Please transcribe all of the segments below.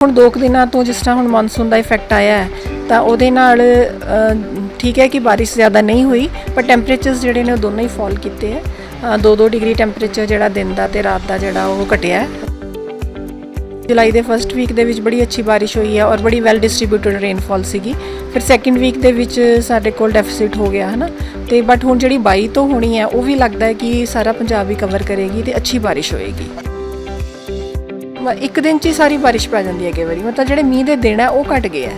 ਹੁਣ ਦੋ ਕੁ ਦਿਨਾਂ ਤੋਂ ਜਿਸ ਤਰ੍ਹਾਂ ਹੁਣ ਮੌਨਸੂਨ ਦਾ ਇਫੈਕਟ ਆਇਆ ਹੈ, ਤਾਂ ਉਹਦੇ ਨਾਲ ਠੀਕ ਹੈ ਕਿ ਬਾਰਿਸ਼ ਜ਼ਿਆਦਾ ਨਹੀਂ ਹੋਈ ਪਰ ਟੈਂਪਰੇਚਰਸ ਜਿਹੜੇ ਨੇ ਉਹ ਦੋਨੋਂ ਹੀ ਫਾਲ ਕੀਤੇ ਹੈ। 2-2 ਡਿਗਰੀ ਟੈਂਪਰੇਚਰ ਜਿਹੜਾ ਦਿਨ ਦਾ ਤੇ ਰਾਤ ਦਾ ਜਿਹੜਾ ਉਹ ਘਟਿਆ ਜੁਲਾਈ ਦੇ ਫਰਸਟ ਵੀਕ ਦੇ ਵਿੱਚ ਬੜੀ ਅੱਛੀ ਬਾਰਿਸ਼ ਹੋਈ ਹੈ ਔਰ ਬੜੀ ਵੈਲ ਡਿਸਟ੍ਰੀਬਿਊਟਡ ਰੇਨਫਾਲ ਸੀਗੀ। ਫਿਰ ਸੈਕੰਡ ਵੀਕ ਦੇ ਵਿੱਚ ਸਾਡੇ ਕੋਲ ਡੈਫਿਸਿਟ ਹੋ ਗਿਆ, ਹਨਾ? ਤੇ ਬਟ ਹੁਣ ਜਿਹੜੀ 22 ਤੋਂ ਹੋਣੀ ਹੈ, ਉਹ ਵੀ ਲੱਗਦਾ ਹੈ ਕਿ ਸਾਰਾ ਪੰਜਾਬ ਹੀ ਕਵਰ ਕਰੇਗੀ ਤੇ ਅੱਛੀ ਬਾਰਿਸ਼ ਹੋਏਗੀ। ਮ- ਇੱਕ ਦਿਨ 'ਚ ਹੀ ਸਾਰੀ ਬਾਰਿਸ਼ ਪੈ ਜਾਂਦੀ ਹੈ ਕਈ ਵਾਰੀ। ਮਤਲਬ ਜਿਹੜੇ ਮੀਂਹ ਦੇ ਦਿਨ ਹੈ ਉਹ ਘਟ ਗਏ ਹੈ।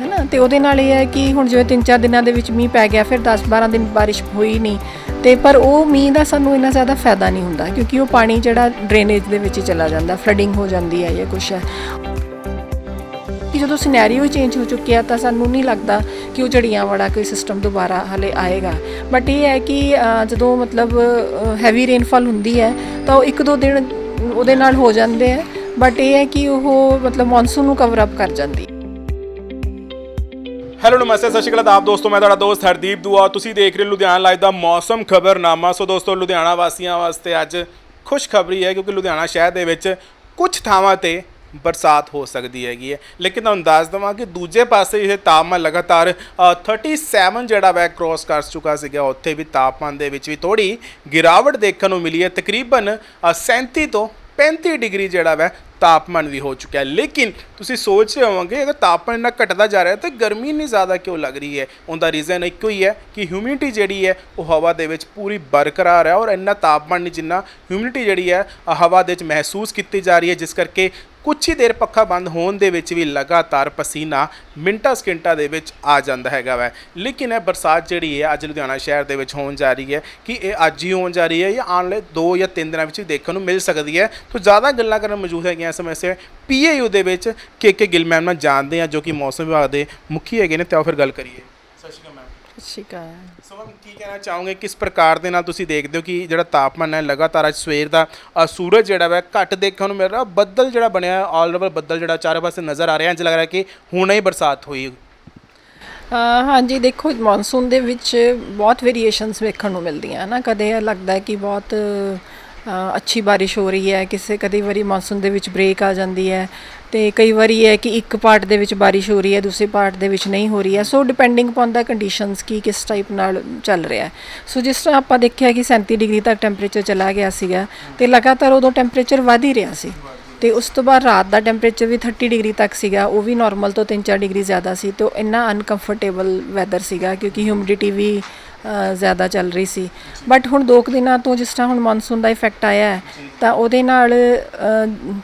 ਹੈਨਾ? ਤੇ ਉਹਦੇ ਨਾਲ ਇਹ ਹੈ ਕਿ ਹੁਣ ਜਿਵੇਂ 3-4 ਦਿਨਾਂ ਦੇ ਵਿੱਚ ਮੀਂਹ ਪੈ ਗਿਆ ਫਿਰ 10-12 ਦਿਨ ਬਾਰਿਸ਼ ਹੋਈ ਨਹੀਂ। ਤੇ ਪਰ ਉਹ ਮੀਂਹ ਦਾ ਸਾਨੂੰ ਇੰਨਾ ਜ਼ਿਆਦਾ ਫਾਇਦਾ ਨਹੀਂ ਹੁੰਦਾ ਕਿਉਂਕਿ ਉਹ ਪਾਣੀ ਜਿਹੜਾ ਡਰੇਨੇਜ ਦੇ ਵਿੱਚ ਹੀ ਚਲਾ ਜਾਂਦਾ ਫਲੱਡਿੰਗ ਹੋ ਜਾਂਦੀ ਹੈ ਜਾਂ ਕੁਛ ਹੈ। ਕਿ ਜਦੋਂ ਸਿਨੈਰੀਓ ਚੇਂਜ ਹੋ ਚੁੱਕਿਆ ਤਾਂ ਸਾਨੂੰ ਨਹੀਂ ਲੱਗਦਾ ਕਿ ਉਹ ਝੜੀਆਂ ਵਾਲਾ ਕੋਈ ਸਿਸਟਮ ਦੁਬਾਰਾ ਹਲੇ ਆਏਗਾ। ਬਟ ਇਹ ਹੈ ਕਿ ਅ, ਜਦੋਂ ਮਤਲਬ ਹੈਵੀ ਰੇਨਫਾਲ ਹੁੰਦੀ ਹੈ ਤਾਂ ਉਹ ਇੱਕ ਦੋ ਦਿਨ ਉਹਦੇ ਨਾਲ ਹੋ ਜਾਂਦੇ ਹੈ। ਬਟ ਇਹ ਹੈ ਕਿ ਉਹ ਮਤਲਬ ਮੌਨਸੂਨ ਨੂੰ ਕਵਰ ਅਪ ਕਰ ਜਾਂਦੀ ਹੈਲੋ ਨਮਸਤੇ ਸਤਿ ਸ਼੍ਰੀ ਅਕਾਲ ਆਪ ਦੋਸਤੋ ਮੈਂ ਤੁਹਾਡਾ ਦੋਸਤ ਹਰਦੀਪ ਦੁਆ। ਤੁਸੀਂ ਦੇਖ ਰਹੇ ਹੋ ਲੁਧਿਆਣਾ ਲਾਈਵ ਦਾ ਮੌਸਮ ਖਬਰਨਾਮਾ। ਸੋ ਦੋਸਤੋ ਲੁਧਿਆਣਾ ਵਾਸੀਆਂ ਵਾਸਤੇ ਅੱਜ ਖੁਸ਼ਖਬਰੀ ਹੈ ਕਿਉਂਕਿ ਲੁਧਿਆਣਾ ਸ਼ਹਿਰ ਦੇ ਵਿੱਚ ਕੁਝ ਥਾਵਾਂ ਤੇ ਬਰਸਾਤ ਹੋ ਸਕਦੀ ਹੈਗੀ ਹੈ। ਲੇਕਿਨ ਤੁਹਾਨੂੰ ਦੱਸ ਦਵਾਂ ਕਿ ਦੂਜੇ ਪਾਸੇ ਇਹ ਤਾਪਮਾਨ ਲਗਾਤਾਰ ਅ, 37 ਜਿਹੜਾ ਵੈ ਕ੍ਰੋਸ ਕਰ ਚੁੱਕਾ ਸੀਗਾ ਉੱਥੇ ਵੀ ਤਾਪਮਾਨ ਦੇ ਵਿੱਚ ਵੀ ਥੋੜੀ ਗਿਰਾਵਟ ਦੇਖਣ ਨੂੰ ਮਿਲੀ ਹੈ। ਤਕਰੀਬਨ ਅ, 37 ਤੋਂ 35 ਡਿਗਰੀ ਜਿਹੜਾ ਵੈ, ਤਾਪਮਾਨ ਵੀ ਹੋ ਚੁੱਕਿਆ ਹੈ। ਲੇਕਿਨ ਤੁਸੀਂ ਸੋਚ ਰਹੇ ਹੋਵੋਗੇ, ਅਗਰ ਤਾਪਮਾਨ ਇੰਨਾ ਘਟਦਾ ਜਾ ਰਿਹਾ ਹੈ, ਤਾਂ ਗਰਮੀ ਇੰਨੀ ਜ਼ਿਆਦਾ ਕਿਉਂ ਲੱਗ ਰਹੀ ਹੈ? ਉਹਦਾ ਰੀਜ਼ਨ ਇੱਕੋ ਹੀ ਹੈ ਕਿ ਹਿਊਮਿਡਿਟੀ ਜਿਹੜੀ ਹੈ, ਉਹ ਹਵਾ ਦੇ ਵਿੱਚ ਪੂਰੀ ਬਰਕਰਾਰ ਹੈ ਔਰ ਇੰਨਾ ਤਾਪਮਾਨ ਨਹੀਂ ਜਿੰਨਾ ਹਿਊਮਿਡਿਟੀ ਜਿਹੜੀ ਹੈ ਹਵਾ ਦੇ ਵਿੱਚ ਮਹਿਸੂਸ ਕੀਤੀ ਜਾ ਰਹੀ ਹੈ, ਜਿਸ ਕਰਕੇ ਕੁਝ ਹੀ ਦੇਰ ਪੱਖਾ ਬੰਦ ਹੋਣ ਦੇ ਵਿੱਚ ਵੀ ਲਗਾਤਾਰ ਪਸੀਨਾ ਮਿੰਟਾਂ ਸਕਿੰਟਾਂ ਦੇ ਵਿੱਚ ਆ ਜਾਂਦਾ ਹੈਗਾ ਵੈ। ਲੇਕਿਨ ਇਹ ਬਰਸਾਤ ਜਿਹੜੀ ਹੈ, ਅੱਜ ਲੁਧਿਆਣਾ ਸ਼ਹਿਰ ਦੇ ਵਿੱਚ ਹੋਣ ਜਾ ਰਹੀ ਹੈ ਕਿ ਇਹ ਅੱਜ ਹੀ ਹੋਣ ਜਾ ਰਹੀ ਹੈ ਜਾਂ ਆਉਣ ਵਾਲੇ 2 ਜਾਂ 3 ਦਿਨਾਂ ਵਿੱਚ ਹੀ ਦੇਖਣ ਨੂੰ ਮਿਲ ਸਕਦੀ ਹੈ। ਤੋਂ ਜ਼ਿਆਦਾ ਗੱਲਾਂ ਕਰਨ ਮੌਜੂਦ ਹੈਗੀਆਂ ਇਸ ਸਮੇਂ ਸੇ ਪੀਏਯੂ ਦੇ ਵਿੱਚ ਕੇ ਕੇ ਗਿੱਲ ਮੈਮ ਨਾਲ ਜਾਣਦੇ ਆ ਜੋ ਕਿ ਮੌਸਮ ਵਿਭਾਗ ਦੇ ਮੁਖੀ ਹੈਗੇ ਨੇ, ਤੇ ਆਓ ਫਿਰ ਗੱਲ ਕਰੀਏ। ਸਤਿ ਸ਼੍ਰੀ ਅਕਾਲ ਮੈਮ। ਸ਼ਿਕਾ ਸੋ ਮੈਮ ਕੀ ਕਹਿਣਾ ਚਾਹੋਗੇ? ਕਿਸ ਪ੍ਰਕਾਰ ਦੇ ਨਾਲ ਤੁਸੀਂ ਦੇਖਦੇ ਹੋ ਕਿ ਜਿਹੜਾ ਤਾਪਮਾਨ ਹੈ ਲਗਾਤਾਰ ਅੱਜ ਸਵੇਰ ਦਾ ਅ, ਸੂਰਜ ਜਿਹੜਾ ਵਾ ਘੱਟ ਦੇਖਣ ਨੂੰ ਮਿਲ ਰਿਹਾ ਬੱਦਲ ਜਿਹੜਾ ਬਣਿਆ ਆਲ ਓਵਰ ਬੱਦਲ ਜਿਹੜਾ ਚਾਰੇ ਪਾਸੇ ਨਜ਼ਰ ਆ ਰਿਹਾ ਇੰਜ ਲੱਗ ਰਿਹਾ ਕਿ ਹੁਣੇ ਹੀ ਬਰਸਾਤ ਹੋਈ ਹਾਂ ਹਾਂਜੀ ਦੇਖੋ ਮੌਨਸੂਨ ਦੇ ਵਿੱਚ ਬਹੁਤ ਵੇਰੀਏਸ਼ਨਸ ਵੇਖਣ ਨੂੰ ਮਿਲਦੀਆਂ ਨਾ ਕਦੇ ਇਹ ਲੱਗਦਾ ਹੈ ਕਿ ਬਹੁਤ ਅੱਛੀ ਬਾਰਿਸ਼ ਹੋ ਰਹੀ ਹੈ, ਕਿਸੇ ਕਦੀ ਵਾਰੀ ਮੌਨਸੂਨ ਦੇ ਵਿੱਚ ਬ੍ਰੇਕ ਆ ਜਾਂਦੀ ਹੈ ਤੇ ਕਈ ਵਾਰੀ ਇਹ ਹੈ ਕਿ ਇੱਕ ਪਾਰਟ ਦੇ ਵਿੱਚ ਬਾਰਿਸ਼ ਹੋ ਰਹੀ ਹੈ, ਦੂਸਰੇ ਪਾਰਟ ਦੇ ਵਿੱਚ ਨਹੀਂ ਹੋ ਰਹੀ ਹੈ। ਸੋ ਡਿਪੈਂਡਿੰਗ ਅਪਨ ਦਾ ਕੰਡੀਸ਼ਨਸ ਕੀ ਕਿਸ ਟਾਈਪ ਨਾਲ ਚੱਲ ਰਿਹਾ ਹੈ। ਸੋ ਜਿਸ ਤਰ੍ਹਾਂ ਆਪਾਂ ਦੇਖਿਆ ਕਿ 37 ਡਿਗਰੀ ਤੱਕ ਟੈਂਪਰੇਚਰ ਚਲਾ ਗਿਆ ਸੀਗਾ ਤੇ ਲਗਾਤਾਰ ਉਦੋਂ ਟੈਂਪਰੇਚਰ ਵਧ ਹੀ ਰਿਹਾ ਸੀ ਤੇ ਉਸ ਤੋਂ ਬਾਅਦ ਰਾਤ ਦਾ ਟੈਂਪਰੇਚਰ ਵੀ 30 ਡਿਗਰੀ ਤੱਕ ਸੀਗਾ, ਉਹ ਵੀ ਨਾਰਮਲ ਤੋਂ 3-4 ਡਿਗਰੀ ਜ਼ਿਆਦਾ ਸੀ ਤੇ ਉਹ ਇੰਨਾ ਅਨਕੰਫਰਟੇਬਲ ਵੈਦਰ ਸੀਗਾ ਕਿਉਂਕਿ ਹਿਊਮਿਡਿਟੀ ਵੀ ਜ਼ਿਆਦਾ ਚੱਲ ਰਹੀ ਸੀ। ਬਟ ਹੁਣ ਦੋ ਕੁ ਦਿਨਾਂ ਤੋਂ ਜਿਸ ਤਰ੍ਹਾਂ ਹੁਣ ਮੌਨਸੂਨ ਦਾ ਇਫੈਕਟ ਆਇਆ ਹੈ, ਤਾਂ ਉਹਦੇ ਨਾਲ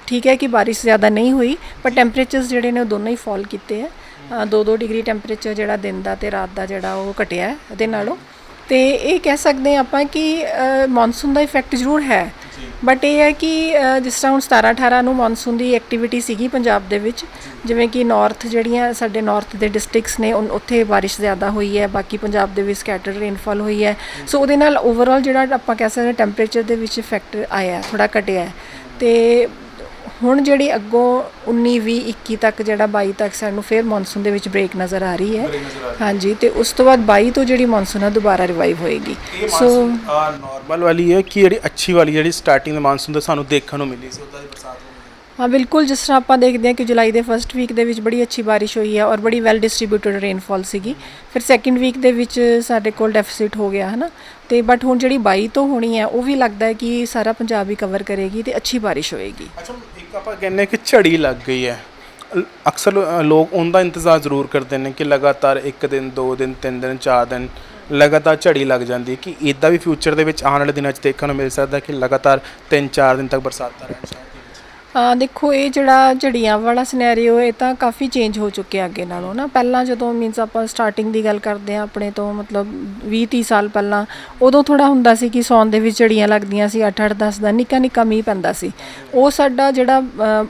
ਠੀਕ ਹੈ ਕਿ ਬਾਰਿਸ਼ ਜ਼ਿਆਦਾ ਨਹੀਂ ਹੋਈ ਪਰ ਟੈਂਪਰੇਚਰਸ ਜਿਹੜੇ ਨੇ ਉਹ ਦੋਨੋਂ ਹੀ ਫਾਲ ਕੀਤੇ ਹੈ। 2-2 ਡਿਗਰੀ ਟੈਂਪਰੇਚਰ ਜਿਹੜਾ ਦਿਨ ਦਾ ਤੇ ਰਾਤ ਦਾ ਜਿਹੜਾ ਉਹ ਘਟਿਆ ਹੈ ਇਹਦੇ ਨਾਲੋਂ। ਤੇ ਇਹ ਕਹਿ ਸਕਦੇ ਹਾਂ ਆਪਾਂ ਕਿ ਮੌਨਸੂਨ ਦਾ ਇਫੈਕਟ ਜ਼ਰੂਰ ਹੈ। ਬਟ ਇਹ ਹੈ ਕਿ ਜਿਸ ਤਰ੍ਹਾਂ ਹੁਣ 17 18 ਨੂੰ ਮੌਨਸੂਨ ਦੀ ਐਕਟੀਵਿਟੀ ਸੀਗੀ ਪੰਜਾਬ ਦੇ ਵਿੱਚ, ਜਿਵੇਂ ਕਿ ਨਾਰਥ ਜਿਹੜੀਆਂ ਸਾਡੇ ਨਾਰਥ ਦੇ ਡਿਸਟ੍ਰਿਕਟਸ ਨੇ, ਉਨ- ਉੱਥੇ ਬਾਰਿਸ਼ ਜ਼ਿਆਦਾ ਹੋਈ ਹੈ, ਬਾਕੀ ਪੰਜਾਬ ਦੇ ਵਿੱਚ ਸਕੈਟਰ ਰੇਨਫਾਲ ਹੋਈ ਹੈ। ਸੋ ਉਹਦੇ ਨਾਲ ਓਵਰਆਲ ਜਿਹੜਾ ਆਪਾਂ ਕਹਿ ਸਕਦੇ ਟੈਂਪਰੇਚਰ ਦੇ ਵਿੱਚ ਇਫੈਕਟ ਆਇਆ ਥੋੜਾ ਘਟਿਆ ਹੈ। ਤੇ ਹੁਣ ਜਿਹੜੀ ਅੱਗੋਂ 19 20 21 ਤੱਕ ਜਿਹੜਾ 22 ਤੱਕ ਸਾਨੂੰ ਫਿਰ ਮੌਨਸੂਨ ਦੇ ਵਿੱਚ ਬ੍ਰੇਕ ਨਜ਼ਰ ਆ ਰਹੀ ਹੈ। ਹਾਂਜੀ ਤੇ ਉਸ ਤੋਂ ਬਾਅਦ 22 ਤੋਂ ਜਿਹੜੀ ਮੌਨਸੂਨ ਆ ਦੁਬਾਰਾ ਰਿਵਾਈਵ ਹੋਏਗੀ। ਸੋ ਨਾਰਮਲ ਵਾਲੀ ਹੈ ਕਿ ਜਿਹੜੀ ਅੱਛੀ ਵਾਲੀ ਜਿਹੜੀ ਸਟਾਰਟਿੰਗ ਦੇ ਮਾਨਸੂਨ ਦਾ ਸਾਨੂੰ ਦੇਖਣ ਨੂੰ ਮਿਲੀ ਸੀ ਉਹਦਾ ਦੀ ਬਰਸਾਤ ਹਾਂ। ਬਿਲਕੁਲ ਜਿਸ ਤਰ੍ਹਾਂ ਆਪਾਂ ਦੇਖਦੇ ਹਾਂ ਕਿ ਜੁਲਾਈ ਦੇ ਫਰਸਟ ਵੀਕ ਦੇ ਵਿੱਚ ਬੜੀ ਅੱਛੀ ਬਾਰਿਸ਼ ਹੋਈ ਹੈ ਔਰ ਬੜੀ ਵੈਲ ਡਿਸਟ੍ਰੀਬਿਊਟਡ ਰੇਨਫਾਲ ਸੀਗੀ। ਫਿਰ ਸੈਕੰਡ ਵੀਕ ਦੇ ਵਿੱਚ ਸਾਡੇ ਕੋਲ ਡੈਫਿਸਿਟ ਹੋ ਗਿਆ ਹਨਾ? ਤੇ ਬਟ ਹੁਣ ਜਿਹੜੀ 22 ਤੋਂ ਹੋਣੀ ਹੈ ਉਹ ਵੀ ਲੱਗਦਾ ਹੈ ਕਿ ਸਾਰਾ ਪੰਜਾਬ ਹੀ ਕਵਰ ਕਰੇਗੀ ਤੇ ਅੱਛੀ ਬਾਰਿਸ਼ ਹੋਏਗੀ। ਅੱਛਾ ਆਪਾਂ ਕਹਿੰਦੇ ਕਿ ਝੜੀ ਲੱਗ ਗਈ ਹੈ। ਅਕਸਰ ਲੋਕ ਉਹਦਾ ਇੰਤਜ਼ਾਰ ਜ਼ਰੂਰ ਕਰਦੇ ਨੇ ਕਿ ਲਗਾਤਾਰ ਇੱਕ ਦਿਨ, ਦੋ ਦਿਨ, ਤਿੰਨ ਦਿਨ, ਚਾਰ ਦਿਨ ਲਗਾਤਾਰ ਝੜੀ ਲੱਗ ਜਾਂਦੀ ਹੈ ਕਿ ਇਦਾਂ ਵੀ ਫਿਊਚਰ ਦੇ ਵਿੱਚ ਆਉਣ ਵਾਲੇ ਦਿਨਾਂ 'ਚ ਦੇਖਣ ਨੂੰ ਮਿਲ ਸਕਦਾ ਕਿ ਲਗਾਤਾਰ ਤਿੰਨ ਚਾਰ ਦਿਨ ਤੱਕ ਬਰਸਾਤਾਂ ਰਹਿਣ ਸ਼ਹਿਰ ਦੇ ਆ, ਦੇਖੋ, ਇਹ ਜਿਹੜਾ ਝੜੀਆਂ ਵਾਲਾ ਸਿਨੈਰੀਓ ਇਹ ਤਾਂ ਕਾਫੀ ਚੇਂਜ ਹੋ ਚੁੱਕਿਆ ਅੱਗੇ ਨਾਲੋਂ ਨਾ। ਪਹਿਲਾਂ ਜਦੋਂ ਮੀਨਸ ਆਪਾਂ ਸਟਾਰਟਿੰਗ ਦੀ ਗੱਲ ਕਰਦੇ ਆ ਆਪਣੇ ਤੋਂ ਮਤਲਬ 20 30 ਸਾਲ ਪਹਿਲਾਂ, ਉਦੋਂ ਥੋੜਾ ਹੁੰਦਾ ਸੀ ਕਿ ਸੌਣ ਦੇ ਵਿੱਚ ਝੜੀਆਂ ਲੱਗਦੀਆਂ ਸੀ 8 8 10 ਦਾ ਨਿੱਕਾ ਨਿੱਕਾ ਮੀਂਹ ਪੈਂਦਾ ਸੀ। ਉਹ ਸਾਡਾ ਜਿਹੜਾ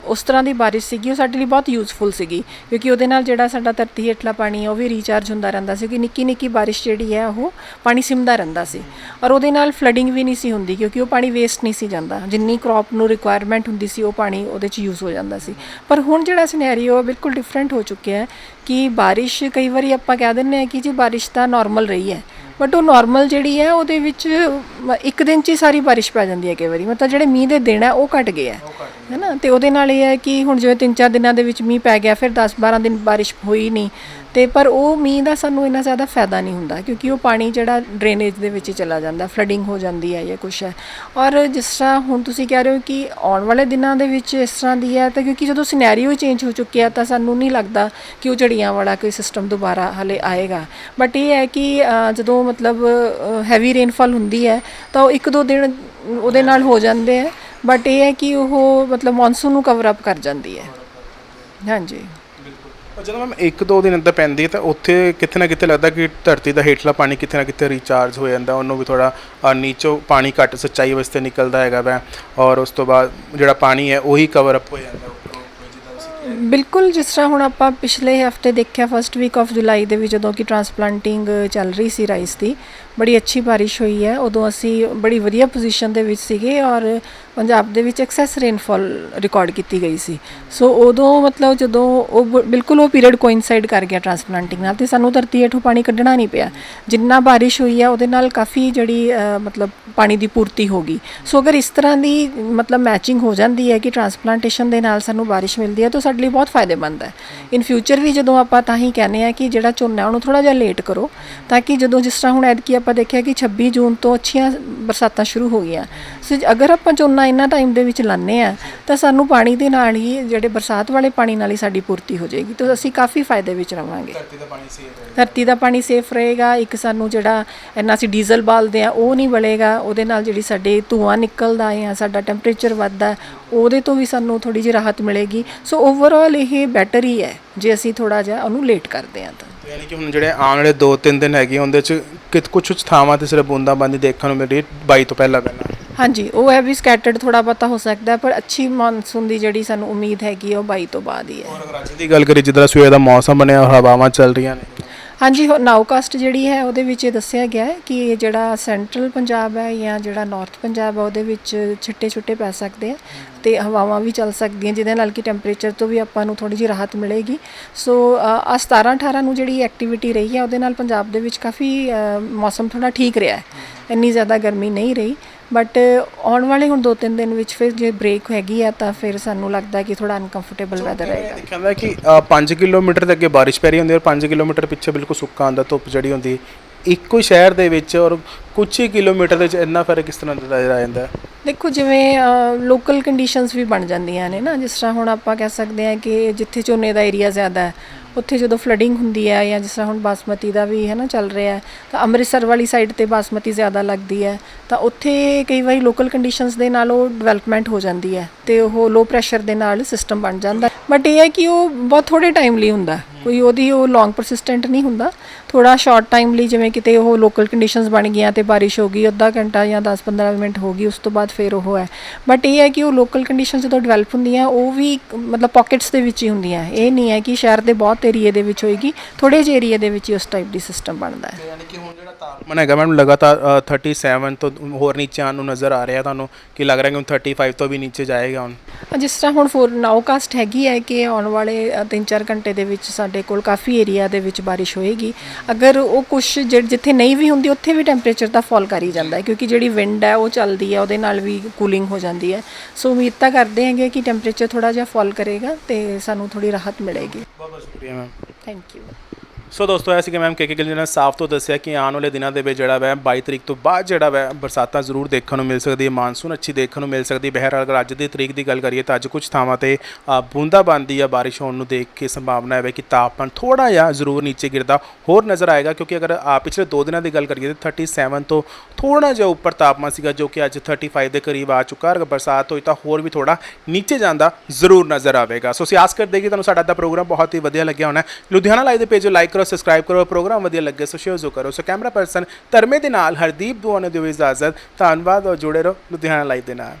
ਉਸ ਤਰ੍ਹਾਂ ਦੀ ਬਾਰਿਸ਼ ਸੀਗੀ, ਉਹ ਸਾਡੇ ਲਈ ਬਹੁਤ ਯੂਜ਼ਫੁਲ ਸੀਗੀ, ਕਿਉਂਕਿ ਉਹਦੇ ਨਾਲ ਜਿਹੜਾ ਸਾਡਾ ਧਰਤੀ ਹੇਠਲਾ ਪਾਣੀ ਹੈ ਉਹ ਵੀ ਰੀਚਾਰਜ ਹੁੰਦਾ ਰਹਿੰਦਾ ਸੀ, ਕਿ ਨਿੱਕੀ ਨਿੱਕੀ ਬਾਰਿਸ਼ ਜਿਹੜੀ ਹੈ, ਉਹ ਪਾਣੀ ਸਿਮਦਾ ਰਹਿੰਦਾ ਸੀ। ਔਰ ਉਹਦੇ ਨਾਲ ਫਲੱਡਿੰਗ ਵੀ ਨਹੀਂ ਸੀ ਹੁੰਦੀ, ਕਿਉਂਕਿ ਉਹ ਪਾਣੀ ਵੇਸਟ ਨਹੀਂ ਸੀ ਜਾਂਦਾ। ਜਿੰਨੀ ਕ੍ਰੌਪ ਨੂੰ ਰਿਕੁਆਇਰਮੈਂਟ ਹੁੰਦੀ ਸੀ, ਉਹ ਪਾਣੀ ਉਹਦੇ 'ਚ ਯੂਜ਼ ਹੋ ਜਾਂਦਾ ਸੀ। ਪਰ ਹੁਣ ਜਿਹੜਾ ਸਿਨੈਰੀਓ ਹੈ ਬਿਲਕੁਲ ਡਿਫਰੈਂਟ ਹੋ ਚੁੱਕਿਆ ਹੈ ਕਿ ਬਾਰਿਸ਼ ਕਈ ਵਾਰੀ ਆਪਾਂ ਕਹਿ ਦਿੰਦੇ ਹਾਂ ਕਿ ਜੀ ਬਾਰਿਸ਼ ਤਾਂ ਨਾਰਮਲ ਰਹੀ ਹੈ। ਬਟ ਉਹ ਨਾਰਮਲ ਜਿਹੜੀ ਹੈ ਉਹਦੇ ਵਿੱਚ ਇੱਕ ਦਿਨ 'ਚ ਹੀ ਸਾਰੀ ਬਾਰਿਸ਼ ਪੈ ਜਾਂਦੀ ਹੈ ਕਈ ਵਾਰੀ। ਮਤਲਬ ਜਿਹੜੇ ਮੀਂਹ ਦੇ ਦਿਨ ਹੈ ਉਹ ਘਟ ਗਏ ਹੈ। ਹੈਨਾ? ਤੇ ਉਹਦੇ ਨਾਲ ਇਹ ਹੈ ਕਿ ਹੁਣ ਜਿਵੇਂ 3-4 ਦਿਨਾਂ ਦੇ ਵਿੱਚ ਮੀਂਹ ਪੈ ਗਿਆ ਫਿਰ 10-12 ਦਿਨ ਬਾਰਿਸ਼ ਹੋਈ ਨਹੀਂ। ਤੇ ਪਰ ਉਹ ਮੀਂਹ ਦਾ ਸਾਨੂੰ ਇੰਨਾ ਜ਼ਿਆਦਾ ਫਾਇਦਾ ਨਹੀਂ ਹੁੰਦਾ ਕਿਉਂਕਿ ਉਹ ਪਾਣੀ ਜਿਹੜਾ ਡਰੇਨੇਜ ਦੇ ਵਿੱਚ ਹੀ ਚਲਾ ਜਾਂਦਾ ਫਲੱਡਿੰਗ ਹੋ ਜਾਂਦੀ ਹੈ ਜਾਂ ਕੁਛ ਹੈ। ਔਰ ਜਿਸ ਤਰ੍ਹਾਂ ਹੁਣ ਤੁਸੀਂ ਕਹਿ ਰਹੇ ਹੋ ਕਿ ਆਉਣ ਵਾਲੇ ਦਿਨਾਂ ਦੇ ਵਿੱਚ ਇਸ ਤਰ੍ਹਾਂ ਦੀ ਹੈ ਤਾਂ ਕਿਉਂਕਿ ਜਦੋਂ ਸਿਨੈਰੀਓ ਚੇਂਜ ਹੋ ਚੁੱਕਿਆ ਤਾਂ ਸਾਨੂੰ ਨਹੀਂ ਲੱਗਦਾ ਕਿ ਉਹ ਝੜੀਆਂ ਵਾਲਾ ਕੋਈ ਸਿਸਟਮ ਦੁਬਾਰਾ ਹਲੇ ਆਏਗਾ। ਬਟ ਇਹ ਹੈ ਕਿ ਜਦੋਂ ਮਤਲਬ ਹੈਵੀ ਰੇਨਫਾਲ ਹੁੰਦੀ ਹੈ, ਤਾਂ ਉਹ ਇੱਕ ਦੋ ਦਿਨ ਉਹਦੇ ਨਾਲ ਹੋ ਜਾਂਦੇ ਹੈ। ਬਟ ਇਹ ਹੈ ਕਿ ਉਹ ਮਤਲਬ ਮੌਨਸੂਨ ਨੂੰ ਕਵਰ ਅਪ ਕਰ ਜਾਂਦੀ ਹੈ। ਹਾਂਜੀ। ਪਰ ਜਦੋਂ ਮੈਮ ਇੱਕ ਦੋ ਦਿਨ ਅੰਦਰ ਪੈਂਦੀ ਹੈ, ਤਾਂ ਉੱਥੇ ਕਿਤੇ ਨਾ ਕਿਤੇ ਲੱਗਦਾ ਕਿ ਧਰਤੀ ਦਾ ਹੇਠਲਾ ਪਾਣੀ ਕਿਤੇ ਨਾ ਕਿਤੇ ਰੀਚਾਰਜ ਹੋ ਜਾਂਦਾ, ਉਹਨੂੰ ਵੀ ਥੋੜਾ ਨੀਚੋਂ ਪਾਣੀ ਘੱਟ ਸੱਚਾਈ ਵਾਸਤੇ ਨਿਕਲਦਾ ਹੈਗਾ ਵੈ, ਔਰ ਉਸ ਤੋਂ ਬਾਅਦ ਜਿਹੜਾ ਪਾਣੀ ਹੈ, ਉਹੀ ਕਵਰ ਅਪ ਹੋ ਜਾਂਦਾ। ਬਿਲਕੁਲ, ਜਿਸ ਤਰ੍ਹਾਂ ਹੁਣ ਆਪਾਂ ਪਿਛਲੇ ਹਫ਼ਤੇ ਦੇਖਿਆ ਫਸਟ ਵੀਕ ਆਫ ਜੁਲਾਈ ਦੇ ਵਿੱਚ ਜਦੋਂ ਕਿ ਟ੍ਰਾਂਸਪਲਾਂਟਿੰਗ ਚੱਲ ਰਹੀ ਸੀ ਰਾਈਸ ਦੀ ਬੜੀ ਅੱਛੀ ਬਾਰਿਸ਼ ਹੋਈ ਹੈ। ਉਦੋਂ ਅਸੀਂ ਬੜੀ ਵਧੀਆ ਪੋਜੀਸ਼ਨ ਦੇ ਵਿੱਚ ਸੀਗੇ ਔਰ ਪੰਜਾਬ ਦੇ ਵਿੱਚ ਐਕਸੈਸ ਰੇਨਫਾਲ ਰਿਕਾਰਡ ਕੀਤੀ ਗਈ ਸੀ। ਸੋ ਉਦੋਂ ਮਤਲਬ ਜਦੋਂ ਉਹ ਬ- ਬਿਲਕੁਲ ਉਹ ਪੀਰੀਅਡ ਕੋਇਨਸਾਈਡ ਕਰ ਗਿਆ ਟ੍ਰਾਂਸਪਲਾਂਟਿੰਗ ਨਾਲ ਤੇ ਸਾਨੂੰ ਧਰਤੀ ਹੇਠੋਂ ਪਾਣੀ ਕੱਢਣਾ ਨਹੀਂ ਪਿਆ। ਜਿੰਨਾ ਬਾਰਿਸ਼ ਹੋਈ ਹੈ, ਉਹਦੇ ਨਾਲ ਕਾਫੀ ਜਿਹੜੀ ਮਤਲਬ ਪਾਣੀ ਦੀ ਪੂਰਤੀ ਹੋ ਗਈ। ਸੋ ਅਗਰ ਇਸ ਤਰ੍ਹਾਂ ਦੀ ਮਤਲਬ ਮੈਚਿੰਗ ਹੋ ਜਾਂਦੀ ਹੈ ਕਿ ਟ੍ਰਾਂਸਪਲਾਂਟੇਸ਼ਨ ਦੇ ਨਾਲ ਸਾਨੂੰ ਬਾਰਿਸ਼ ਮਿਲਦੀ ਹੈ, ਤਾਂ ਸਾਡੇ ਲਈ ਬਹੁਤ ਫਾਇਦੇਮੰਦ ਹੈ। ਇਨ ਫਿਊਚਰ ਵੀ ਜਦੋਂ ਆਪਾਂ ਤਾਂ ਹੀ ਕਹਿੰਦੇ ਆ ਕਿ ਜਿਹੜਾ ਝੋਨਾ ਉਹਨੂੰ ਥੋੜਾ ਜਿਹਾ ਲੇਟ ਕਰੋ, ਤਾਂ ਕਿ ਜਦੋਂ ਜਿਸ ਤਰ੍ਹਾਂ ਹੁਣ ਐਤਕੀ ਆਪਾਂ ਦੇਖਿਆ ਕਿ 26 ਜੂਨ ਤੋਂ ਅੱਛੀਆਂ ਬਰਸਾਤਾਂ ਸ਼ੁਰੂ ਹੋ ਗਈਆਂ। ਸੋ ਅਗਰ ਆਪਾਂ ਝੋਨਾ ਇੰਨਾ ਟਾਈਮ ਦੇ ਵਿੱਚ ਲਾਉਂਦੇ ਆ ਤਾਂ ਸਾਨੂੰ ਪਾਣੀ ਦੇ ਨਾਲ ਹੀ ਜਿਹੜੇ ਬਰਸਾਤ ਵਾਲੇ ਪਾਣੀ ਨਾਲ ਹੀ ਸਾਡੀ ਪੂਰਤੀ ਹੋ ਜਾਏਗੀ। ਤਾਂ ਅਸੀਂ ਕਾਫੀ ਫਾਇਦੇ ਵਿੱਚ ਰਵਾਂਗੇ। ਧਰਤੀ ਦਾ ਪਾਣੀ ਸੇਫ ਹੈ ਧਰਤੀ ਦਾ ਪਾਣੀ ਸੇਫ ਰਹੇਗਾ। ਇੱਕ ਸਾਨੂੰ ਜਿਹੜਾ ਇੰਨਾ ਅਸੀਂ ਡੀਜ਼ਲ ਬਾਲਦੇ ਆ ਉਹ ਨਹੀਂ ਬਲੇਗਾ। ਉਹਦੇ ਨਾਲ ਜਿਹੜੀ ਸਾਡੇ ਧੂਆਂ ਨਿਕਲਦਾ ਹੈ ਸਾਡਾ ਟੈਂਪਰੇਚਰ ਵੱਧਦਾ ਉਹਦੇ ਤੋਂ ਵੀ ਸਾਨੂੰ ਥੋੜੀ ਜਿਹੀ ਰਾਹਤ ਮਿਲੇਗੀ। ਸੋ ਓਵਰਆਲ ਇਹ ਬੈਟਰ ਹੀ ਹੈ ਜੇ ਅਸੀਂ ਥੋੜਾ ਜਿਹਾ ਉਹਨੂੰ ਲੇਟ ਕਰਦੇ ਆ ਤੇ। ਯਾਨੀ ਕਿ ਹੁਣ ਜਿਹੜੇ ਆਉਣ ਵਾਲੇ 2-3 ਦਿਨ ਹੈਗੇ ਉਹਦੇ ਚ ਕਿਤ ਕੁਝ ਥਾਵਾਂ ਤੇ ਸਿਰਫ ਬੂੰਦਾਬਾਂਦੀ ਦੇਖਣ ਨੂੰ ਮਿਲ ਰਹੀ ਹੈ 22 ਤੋਂ ਪਹਿਲਾਂ ਪਹਿਲਾਂ। ਹਾਂਜੀ ਉਹ ਹੈ ਵੀ ਸਕੈਟਰਡ ਥੋੜਾ ਬਹੁਤਾ ਹੋ ਸਕਦਾ ਪਰ ਅੱਛੀ ਮਾਨਸੂਨ ਦੀ ਜਿਹੜੀ ਸਾਨੂੰ ਉਮੀਦ ਹੈਗੀ ਹੈ ਉਹ 22 ਤੋਂ ਬਾਅਦ ਹੀ ਹੈ। ਔਰ ਅਗਰ ਅੱਜ ਦੀ ਗੱਲ ਕਰੀ ਜਿੱਦਾਂ ਸਵੇਰ ਦਾ ਮੌਸਮ ਬਣਿਆ ਹਵਾਵਾਂ ਚੱਲ ਰਹੀਆਂ ਨੇ ਹਾਂਜੀ ਨਾਉਕਾਸਟ ਜਿਹੜੀ ਹੈ, ਉਹਦੇ ਵਿੱਚ ਇਹ ਦੱਸਿਆ ਗਿਆ ਹੈ ਕਿ ਇਹ ਜਿਹੜਾ ਸੈਂਟਰਲ ਪੰਜਾਬ ਹੈ ਜਾਂ ਜਿਹੜਾ ਨਾਰਥ ਪੰਜਾਬ ਹੈ, ਉਹਦੇ ਵਿੱਚ ਛਿੱਟੇ ਛੁੱਟੇ ਪੈ ਸਕਦੇ ਆ ਤੇ ਹਵਾਵਾਂ ਵੀ ਚੱਲ ਸਕਦੀਆਂ, ਜਿਹਦੇ ਨਾਲ ਕਿ ਟੈਂਪਰੇਚਰ ਤੋਂ ਵੀ ਆਪਾਂ ਨੂੰ ਥੋੜੀ ਜਿਹੀ ਰਾਹਤ ਮਿਲੇਗੀ। ਸੋ ਆ 17 18 ਨੂੰ ਜਿਹੜੀ ਐਕਟੀਵਿਟੀ ਰਹੀ ਹੈ, ਉਹਦੇ ਨਾਲ ਪੰਜਾਬ ਦੇ ਵਿੱਚ ਕਾਫੀ ਮੌਸਮ ਥੋੜਾ ਠੀਕ ਰਿਹਾ ਹੈ। ਇੰਨੀ ਜ਼ਿਆਦਾ ਗਰਮੀ ਨਹੀਂ ਰਹੀ। ਬਟ ਆਉਣ ਵਾਲੇ ਹੁਣ 2-3 ਦਿਨ ਵਿੱਚ ਫਿਰ ਜੇ ਬ੍ਰੇਕ ਹੈਗੀ ਆ ਤਾਂ ਫਿਰ ਸਾਨੂੰ ਲੱਗਦਾ ਕਿ ਥੋੜਾ ਅਨਕੰਫਰਟੇਬਲ ਵੈਦਰ ਰਹੇਗਾ। ਦੇਖਿਆ ਕਿ 5 ਕਿਲੋਮੀਟਰ ਦੇ ਅੱਗੇ ਬਾਰਿਸ਼ ਪੈ ਰਹੀ ਹੁੰਦੀ ਹੈ ਔਰ 5 ਕਿਲੋਮੀਟਰ ਪਿੱਛੇ ਬਿਲਕੁਲ ਸੁੱਕਾ ਆਂਦਾ ਧੁੱਪ ਜਿਹੜੀ ਹੁੰਦੀ। ਇੱਕੋ ਸ਼ਹਿਰ ਦੇ ਵਿੱਚ ਔਰ ਕੁਝ ਹੀ ਕਿਲੋਮੀਟਰ ਦੇ ਵਿੱਚ ਇੰਨਾ ਫ਼ਰਕ ਕਿਸ ਤਰ੍ਹਾਂ ਦਾ ਆ ਜਾਂਦਾ ਹੈ? ਦੇਖੋ, ਜਿਵੇਂ ਲੋਕਲ ਕੰਡੀਸ਼ਨਸ ਵੀ ਬਣ ਜਾਂਦੀਆਂ ਨੇ ਨਾ, ਜਿਸ ਤਰ੍ਹਾਂ ਹੁਣ ਆਪਾਂ ਕਹਿ ਸਕਦੇ ਹਾਂ ਕਿ ਜਿੱਥੇ ਝੋਨੇ ਦਾ ਏਰੀਆ ਜ਼ਿਆਦਾ ਹੈ, ਉੱਥੇ ਜਦੋਂ ਫਲੱਡਿੰਗ ਹੁੰਦੀ ਹੈ ਜਾਂ ਜਿਸ ਤਰ੍ਹਾਂ ਹੁਣ ਬਾਸਮਤੀ ਦਾ ਵੀ ਹੈ ਨਾ ਚੱਲ ਰਿਹਾ ਹੈ, ਤਾਂ ਅੰਮ੍ਰਿਤਸਰ ਵਾਲੀ ਸਾਈਡ ਤੇ ਬਾਸਮਤੀ ਜ਼ਿਆਦਾ ਲੱਗਦੀ ਹੈ, ਤਾਂ ਉੱਥੇ ਕਈ ਵਾਰੀ ਲੋਕਲ ਕੰਡੀਸ਼ਨਸ ਦੇ ਨਾਲ ਉਹ ਡਿਵੈਲਪਮੈਂਟ ਹੋ ਜਾਂਦੀ ਹੈ ਤੇ ਉਹ ਲੋ ਪ੍ਰੈਸ਼ਰ ਦੇ ਨਾਲ ਸਿਸਟਮ ਬਣ ਜਾਂਦਾ ਬਟ ਇਹ ਹੈ ਕਿ ਉਹ ਬਹੁਤ ਥੋੜੇ ਟਾਈਮ ਲਈ ਹੁੰਦਾ ਕੋਈ ਉਹਦੀ ਉਹ ਲੌਂਗ ਪਰਸਿਸਟੈਂਟ ਨਹੀਂ ਹੁੰਦਾ। ਥੋੜਾ ਸ਼ਾਰਟ ਟਾਈਮ ਲਈ ਜਿਵੇਂ ਕਿਤੇ ਉਹ ਲੋਕਲ ਕੰਡੀਸ਼ਨਸ ਬਣ ਗਈਆਂ ਤੇ ਬਾਰਿਸ਼ ਹੋ ਗਈ ਅੱਧਾ ਘੰਟਾ ਜਾਂ 10-15 ਮਿੰਟ ਹੋ ਗਈ ਉਸ ਤੋਂ ਬਾਅਦ ਫਿਰ ਉਹ ਹੈ। ਬਟ ਇਹ ਹੈ ਕਿ ਉਹ ਲੋਕਲ ਕੰਡੀਸ਼ਨਸ ਜਦੋਂ ਡਿਵੈਲਪ ਹੁੰਦੀਆਂ ਉਹ ਵੀ ਮਤਲਬ ਪਾਕਟਸ ਦੇ ਵਿੱਚ ਹੀ ਹੁੰਦੀਆਂ। ਇਹ ਨਹੀਂ ਹੈ ਕਿ ਸ਼ਹਿਰ ਦੇ ਬਹੁਤ ਏਰੀਏ ਦੇ ਵਿੱਚ ਹੋਏਗੀ ਥੋੜੇ ਜਿਹੇ ਏਰੀਏ ਦੇ ਵਿੱਚ ਹੀ ਉਸ ਟਾਈਪ ਦੀ ਸਿਸਟਮ ਬਣਦਾ ਹੈ। ਯਾਨੀ ਕਿ ਹੁਣ ਜਿਹੜਾ ਤਾਪਮਾਨ ਹੈਗਾ ਮੈਡਮ ਲਗਾਤਾਰ ਅ, 37 ਤੋਂ ਹੋਰ ਨੀਚੇ ਆਉਣ ਨੂੰ ਨਜ਼ਰ ਆ ਰਿਹਾ ਤੁਹਾਨੂੰ ਕੀ ਲੱਗ ਰਿਹਾ ਕਿ ਹੁਣ 35 ਤੋਂ ਵੀ ਨੀਚੇ ਜਾਏਗਾ ਹੁਣ? ਜਿਸ ਤਰ੍ਹਾਂ ਹੁਣ ਫੋਰ ਨਾਉਕਾਸਟ ਹੈਗੀ ਹੈ ਕਿ ਆਉਣ ਵਾਲੇ 3-4 ਘੰਟੇ ਦੇ ਵਿੱਚ ਸਾਡੇ ਕੋਲ ਕਾਫੀ ਏਰੀਆ ਦੇ ਵਿੱਚ ਬਾਰਿਸ਼ ਹੋਏਗੀ। ਅਗਰ ਉਹ ਕੁਝ ਜਿੱਥੇ ਨਹੀਂ ਵੀ ਹੁੰਦੀ ਉੱਥੇ ਵੀ ਟੈਂਪਰੇਚਰ ਤਾਂ ਫਾਲ ਕਰ ਹੀ ਜਾਂਦਾ ਹੈ ਕਿਉਂਕਿ ਜਿਹੜੀ ਵਿੰਡ ਹੈ ਉਹ ਚੱਲਦੀ ਹੈ ਉਹਦੇ ਨਾਲ ਵੀ ਕੂਲਿੰਗ ਹੋ ਜਾਂਦੀ ਹੈ। ਸੋ ਉਮੀਦ ਤਾਂ ਕਰਦੇ ਹੈਗੇ ਕਿ ਟੈਂਪਰੇਚਰ ਥੋੜਾ ਜਿਹਾ ਫਾਲ ਕਰੇਗਾ ਤੇ ਸਾਨੂੰ ਥੋੜੀ ਰਾਹਤ ਮਿਲੇਗੀ। ਬਹੁਤ ਬਹੁਤ ਸ਼ੁਕਰੀਆ ਮੈਮ ਥੈਂਕ ਯੂ ਸੋ ਦੋਸਤੋ ਐਸੀ ਕਿ ਮੈਮ ਕੇ ਕੇ ਗਿੱਲ ਨੇ ਸਾਫ਼ ਤੋਂ ਦੱਸਿਆ ਕਿ ਆਉਣ ਵਾਲੇ ਦਿਨਾਂ ਦੇ ਵਿੱਚ ਜਿਹੜਾ ਵੈ 22 ਤਰੀਕ ਤੋਂ ਬਾਅਦ ਜਿਹੜਾ ਵੈ ਬਰਸਾਤਾਂ ਜ਼ਰੂਰ ਦੇਖਣ ਨੂੰ ਮਿਲ ਸਕਦੀ ਹੈ ਮਾਨਸੂਨ ਅੱਛੀ ਦੇਖਣ ਨੂੰ ਮਿਲ ਸਕਦੀ ਹੈ। ਬਹਿਰ ਅਗਰ ਅੱਜ ਦੀ ਤਰੀਕ ਦੀ ਗੱਲ ਕਰੀਏ ਤਾਂ ਅੱਜ ਕੁਝ ਥਾਵਾਂ ਤੇ ਅ, ਬੂੰਦਾਬਾਂਦੀ ਜਾਂ ਬਾਰਿਸ਼ ਹੋਣ ਨੂੰ ਦੇਖ ਕੇ ਸੰਭਾਵਨਾ ਹੈ ਕਿ ਤਾਪਮਾਨ ਥੋੜਾ ਜਿਹਾ ਜ਼ਰੂਰ ਨੀਚੇ ਗਿਰਦਾ ਹੋਰ ਨਜ਼ਰ ਆਏਗਾ। ਕਿਉਂਕਿ ਅਗਰ ਪਿਛਲੇ 2 ਦਿਨਾਂ ਦੀ ਗੱਲ ਕਰੀਏ ਤਾਂ 37 ਤੋਂ ਥੋੜਾ ਜਿਹਾ ਉੱਪਰ ਤਾਪਮਾਨ ਸੀਗਾ ਜੋ ਕਿ ਅੱਜ 35 ਦੇ ਕਰੀਬ ਆ ਚੁੱਕਾ। ਅਗਰ ਬਰਸਾਤ ਹੋਈ ਤਾਂ ਹੋਰ ਵੀ ਥੋੜਾ ਨੀਚੇ ਜਾਂਦਾ ਜ਼ਰੂਰ ਨਜ਼ਰ ਆਵੇਗਾ। ਸੋ ਅਸੀਂ ਆਸ ਕਰਦੇ ਕਿ ਤੁਹਾਨੂੰ ਸਾਡਾ ਦਾ ਪ੍ਰੋਗਰਾਮ ਬਹੁਤ ਹੀ ਵਧੀਆ ਲੱਗਿਆ ਹੋਣਾ ਲੁਧਿਆਣਾ ਲਾਈਵ ਦੇ ਪੇਜ ਲਾਈਕ ਕਰੋ ਸਬਸਕ੍ਰਾਈਬ ਕਰੋ ਪ੍ਰੋਗਰਾਮ ਵਧੀਆ ਲੱਗੇ ਸੋ ਸ਼ੇਅਰ ਜ਼ਰੂਰ ਕਰੋ। ਸੋ ਕੈਮਰਾ ਪਰਸਨ ਧਰਮੇ ਦੇ ਨਾਲ ਹਰਦੀਪ ਦੁਆਨੇ ਦਿਓ ਇਜਾਜ਼ਤ। ਧੰਨਵਾਦ ਔਰ ਜੁੜੇ ਰਹੋ ਲੁਧਿਆਣਾ ਲਾਈਵ ਦੇ ਨਾਲ।